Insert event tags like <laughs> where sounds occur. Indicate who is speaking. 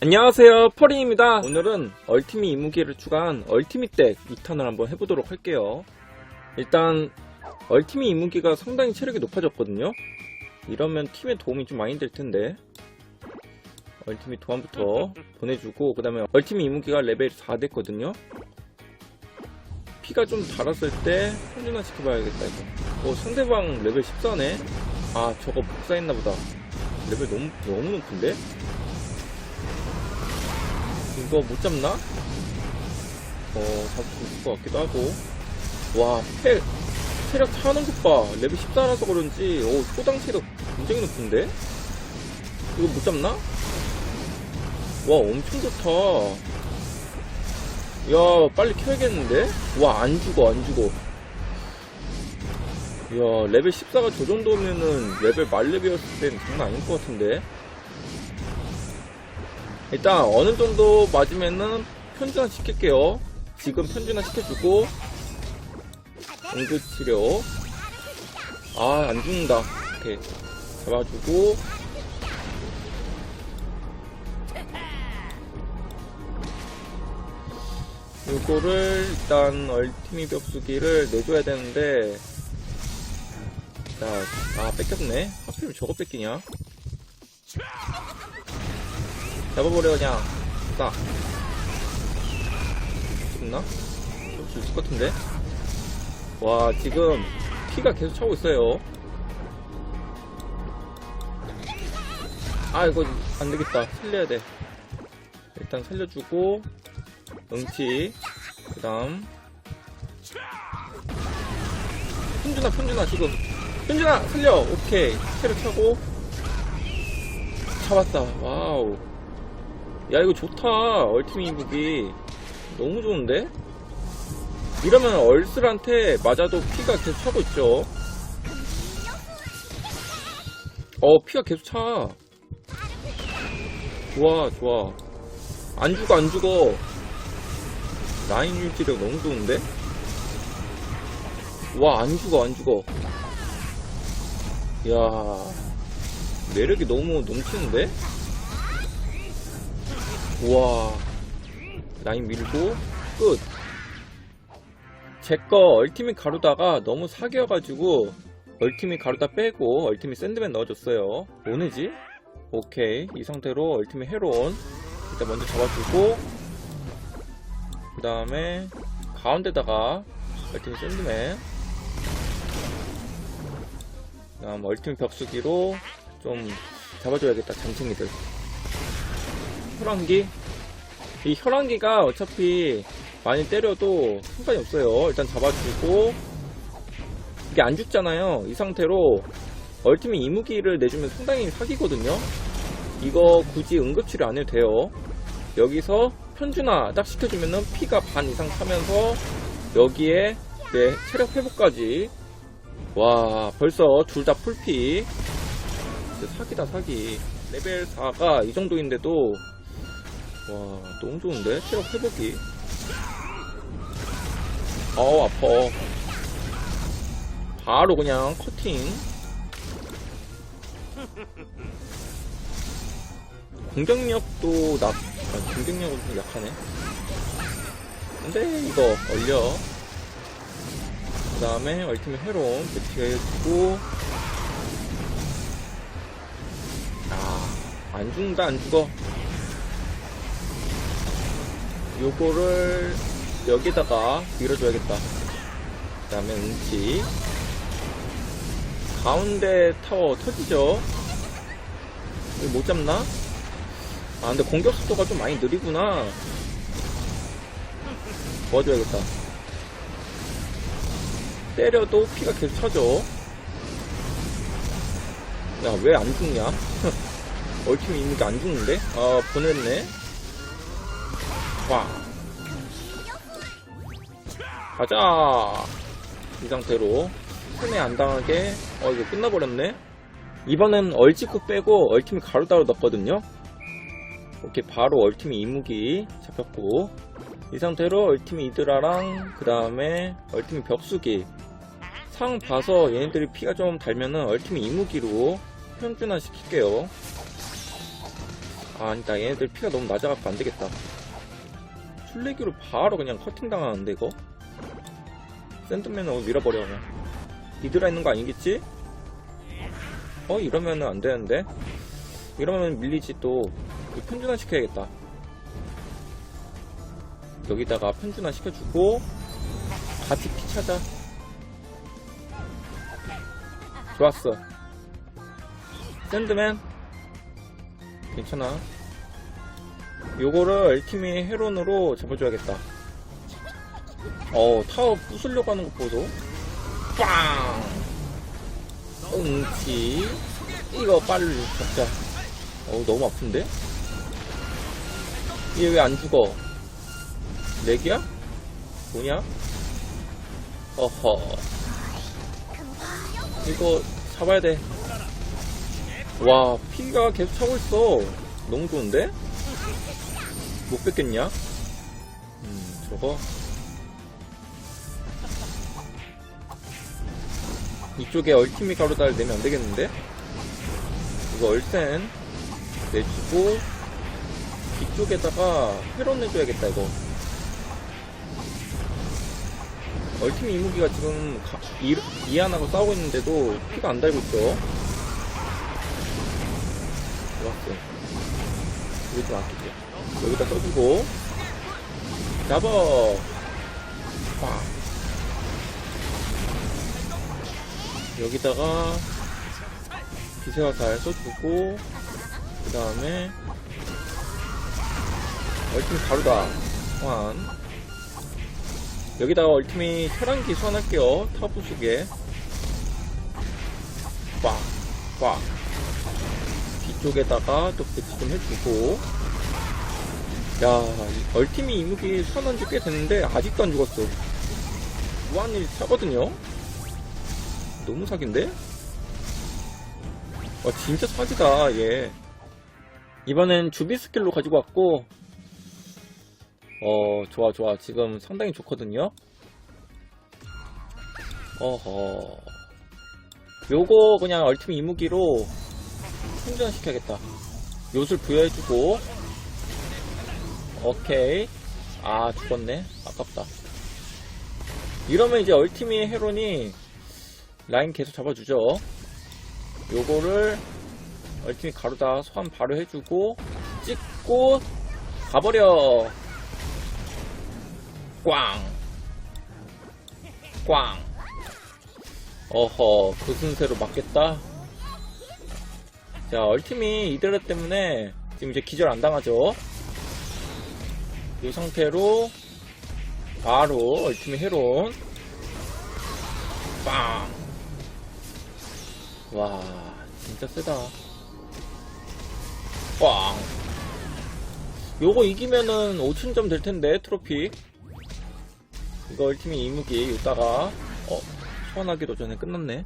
Speaker 1: 안녕하세요 퍼링입니다. 오늘은 얼티밋 이무기를 추가한 얼티밋 덱 2탄을 한번 해보도록 할게요. 일단 얼티밋 이무기가 상당히 체력이 높아졌거든요. 이러면 팀에 도움이 좀 많이 될 텐데 얼티밋 도안부터 <laughs> 보내주고 그 다음에 얼티밋 이무기가 레벨 4 됐거든요. 피가 좀 달았을 때 평준화 시켜봐야겠다 이거. 어 상대방 레벨 14네? 아 저거 복사했나보다. 레벨 너무 너무 높은데 이거 못 잡나? 어, 수 있을 것 같기도 하고. 와, 체, 체력 차는 것 봐. 레벨 14라서 그런지, 오, 초당 체력 굉장히 높은데? 이거 못 잡나? 와, 엄청 좋다. 야, 빨리 켜야겠는데? 와, 안 죽어, 안 죽어. 야, 레벨 14가 저 정도면은 레벨 말레벨이었을 땐 장난 아닐 것 같은데? 일단 어느 정도 맞으면은 편준화 시킬게요. 지금 편준화 시켜주고 응급치료 아 안 죽는다. 오케이 잡아주고 요거를 일단 얼티미 벽수기를 내줘야 되는데 자, 아 뺏겼네. 하필 저거 뺏기냐? 잡아버려 그냥. 딱 죽나? 좀 죽을 것 같은데? 와 지금 피가 계속 차고 있어요. 아 이거 안되겠다. 살려야 돼. 일단 살려주고 응치. 그 다음. 현준아 현준아 지금. 현준아 살려! 오케이. 체력 차고. 잡았다. 와우 야 이거 좋다. 얼티밋 무기 너무 좋은데? 이러면 얼슬한테 맞아도 피가 계속 차고 있죠. 어 피가 계속 차. 좋아 좋아. 안 죽어 안 죽어. 라인 유지력 너무 좋은데? 와 안 죽어 안 죽어. 야 매력이 너무 넘치는데? 우와. 라인 밀고 끝. 제거 얼티밋 가루다가 너무 사기여가지고 얼티밋 가루다 빼고 얼티밋 샌드맨 넣어줬어요. 뭐네지? 오케이. 이 상태로 얼티밋 헤론 일단 먼저 잡아주고 그 다음에 가운데다가 얼티밋 샌드맨 그 다음 얼티밋 벽수기로 좀 잡아줘야겠다 잠탱이들 혈안기? 이 혈안기가 어차피 많이 때려도 상관이 없어요. 일단 잡아주고. 이게 안 죽잖아요. 이 상태로 얼티밋 이무기를 내주면 상당히 사기거든요. 이거 굳이 응급치료 안 해도 돼요. 여기서 편준화 딱 시켜주면은 피가 반 이상 차면서 여기에 네 체력 회복까지. 와 벌써 둘 다 풀피. 사기다 사기. 레벨 4가 이 정도인데도 와 너무 좋은데? 체력 회복이 어우 아파. 바로 그냥 커팅. 공격력도 나 아, 공격력은 좀 약하네. 근데 이거 얼려. 그 다음에 얼티밋 헤론 배치해주고. 아 안 죽는다 안 죽어 요거를 여기다가 밀어줘야겠다. 그 다음에 응치. 가운데 타워 터지죠? 이거 못 잡나? 아, 근데 공격 속도가 좀 많이 느리구나. 도와줘야겠다. 때려도 피가 계속 차죠? 야, 왜 안 죽냐? <laughs> 얼티밋 있는 게 안 죽는데? 아, 보냈네? 와. 가자. 이 상태로 손에 안 당하게 어 이거 끝나버렸네. 이번엔 얼지코 빼고 얼티밋 가루다로 넣었거든요. 이렇게 바로 얼티밋 이무기 잡혔고 이 상태로 얼티밋 이드라랑 그 다음에 얼티밋 벽수기 상 봐서 얘네들이 피가 좀 달면은 얼티밋 이무기로 평준화 시킬게요. 아, 아니다. 얘네들 피가 너무 낮아갖고 안 되겠다. 술래기로 바로 그냥 커팅 당하는데, 이거? 샌드맨을 밀어버려, 그냥. 이드라 있는 거 아니겠지? 어, 이러면은 안 되는데? 이러면 밀리지 또. 편준화 시켜야겠다. 여기다가 편준화 시켜주고, 같이 피 찾아. 좋았어. 샌드맨. 괜찮아. 요거를 알티미 헤론으로 잡아줘야겠다. 어, 타워 부수려고 하는 거 보소. 빵! 응치. 이거 빨리 잡자. 어우, 너무 아픈데? 얘 왜 안 죽어? 렉이야? 뭐냐? 어허. 이거 잡아야 돼. 와, 피가 계속 차고 있어. 너무 좋은데? 못 뺏겠냐? 음, 저거. 이쪽에 얼티미 가루다를 내면 안 되겠는데? 이거 얼센 내주고, 이쪽에다가 회론 내줘야겠다, 이거. 얼티미 이무기가 지금 가- 이, 이안하고 싸우고 있는데도 피가 안 달고 있죠. 좋았어. 이거 좀 아낄게. 여기다 써주고. 잡아! 빡! 여기다가 기세화살 써주고, 그 다음에 얼티밋 가루다. 소환. 여기다가 얼티밋 혈안기 소환할게요. 타부 속에. 빡! 빡! 뒤쪽에다가 또 배치 좀 해주고 야이 얼티미 이무기 선언지 꽤 됐는데 아직도 안 죽었어 무한일 차거든요 너무 사기인데? 와 진짜 사기다 얘 이번엔 주비 스킬로 가지고 왔고 어 좋아 좋아 지금 상당히 좋거든요 어허 요거 그냥 얼티미 이무기로 충전시켜야겠다. 요술 부여해주고. 오케이. 아, 죽었네. 아깝다. 이러면 이제 얼티미 헤론이 라인 계속 잡아주죠. 요거를 얼티미 가루다 소환 바로 해주고, 찍고, 가버려. 꽝. 꽝. 어허, 그 순세로 맞겠다. 자, 얼팀이 이대로 때문에 지금 이제 기절 안 당하죠. 이 상태로 바로 얼팀이 헤론 빵! 와, 진짜 세다. 빵! 요거 이기면은 5천점 될 텐데, 트로피. 이거 얼팀이 이무기, 이따가, 어, 소환하기도 전에 끝났네.